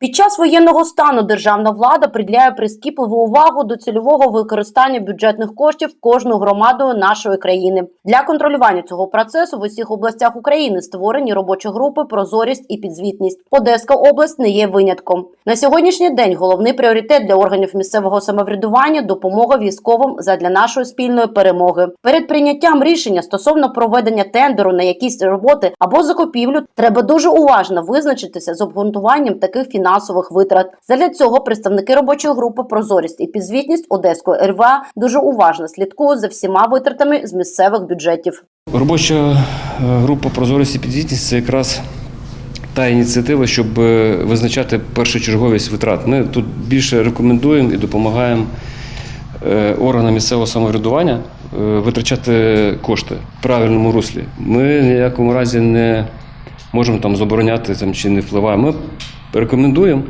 Під час воєнного стану державна влада приділяє прискіпливу увагу до цільового використання бюджетних коштів кожною громадою нашої країни. Для контролювання цього процесу в усіх областях України створені робочі групи прозорість і підзвітність. Одеська область не є винятком. На сьогоднішній день головний пріоритет для органів місцевого самоврядування допомога військовим задля нашої спільної перемоги. Перед прийняттям рішення стосовно проведення тендеру на якісь роботи або закупівлю треба дуже уважно визначитися з обґрунтуванням таких фінансових витрат. Задля цього представники робочої групи прозорість і підзвітність Одеської РВА дуже уважно слідкують за всіма витратами з місцевих бюджетів. Робоча е, група прозорість і підзвітність це якраз та ініціатива, щоб е, визначати першочерговість витрат. Ми тут більше рекомендуємо і допомагаємо е, органам місцевого самоврядування витрачати кошти в правильному руслі. Ми ніякому разі не можемо там забороняти там, чи не впливаємо. Ми рекомендуємо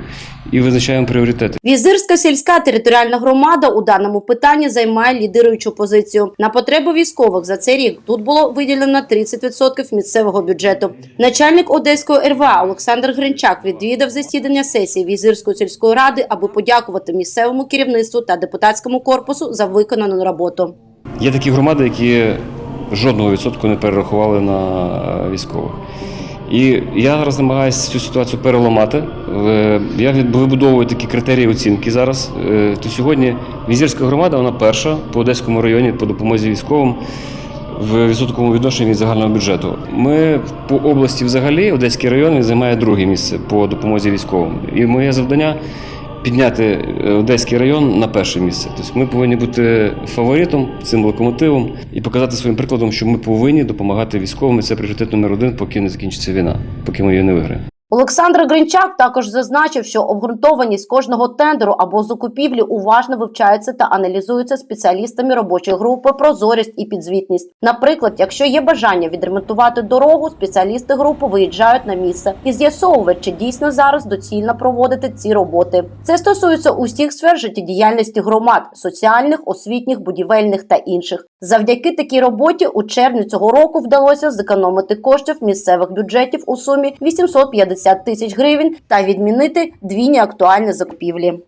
і визначаємо пріоритети. Візирська сільська територіальна громада у даному питанні займає лідируючу позицію. На потреби військових за цей рік тут було виділено 30% місцевого бюджету. Начальник Одеської РВА Олександр Гринчак відвідав засідання сесії Візирської сільської ради, аби подякувати місцевому керівництву та депутатському корпусу за виконану роботу. Є такі громади, які жодного відсотку не перерахували на е, військових. І я зараз намагаюся цю ситуацію переламати. Е, Я вибудовую такі критерії оцінки зараз. Е, То сьогодні візірська громада вона перша по Одеському районі по допомозі військовим в відсотковому відношенні від загального бюджету. Ми по області взагалі Одеський район займає друге місце по допомозі військовим. І моє завдання підняти е, Одеський район на перше місце. Тобто ми повинні бути фаворитом, цим локомотивом і показати своїм прикладом, що ми повинні допомагати військовим. Це пріоритет номер один, поки не закінчиться війна, поки ми її не виграємо. Олександр Гринчак також зазначив, що обґрунтованість кожного тендеру або закупівлі уважно вивчається та аналізується спеціалістами робочої групи прозорість і підзвітність. Наприклад, якщо є бажання відремонтувати дорогу, спеціалісти групи виїжджають на місце і з'ясовують, чи дійсно зараз доцільно проводити ці роботи. Це стосується усіх сфер життєдіяльності громад соціальних, освітніх, будівельних та інших. Завдяки такій роботі у червні цього року вдалося зекономити коштів місцевих бюджетів у сумі 850 тисяч гривень та відмінити дві неактуальні закупівлі.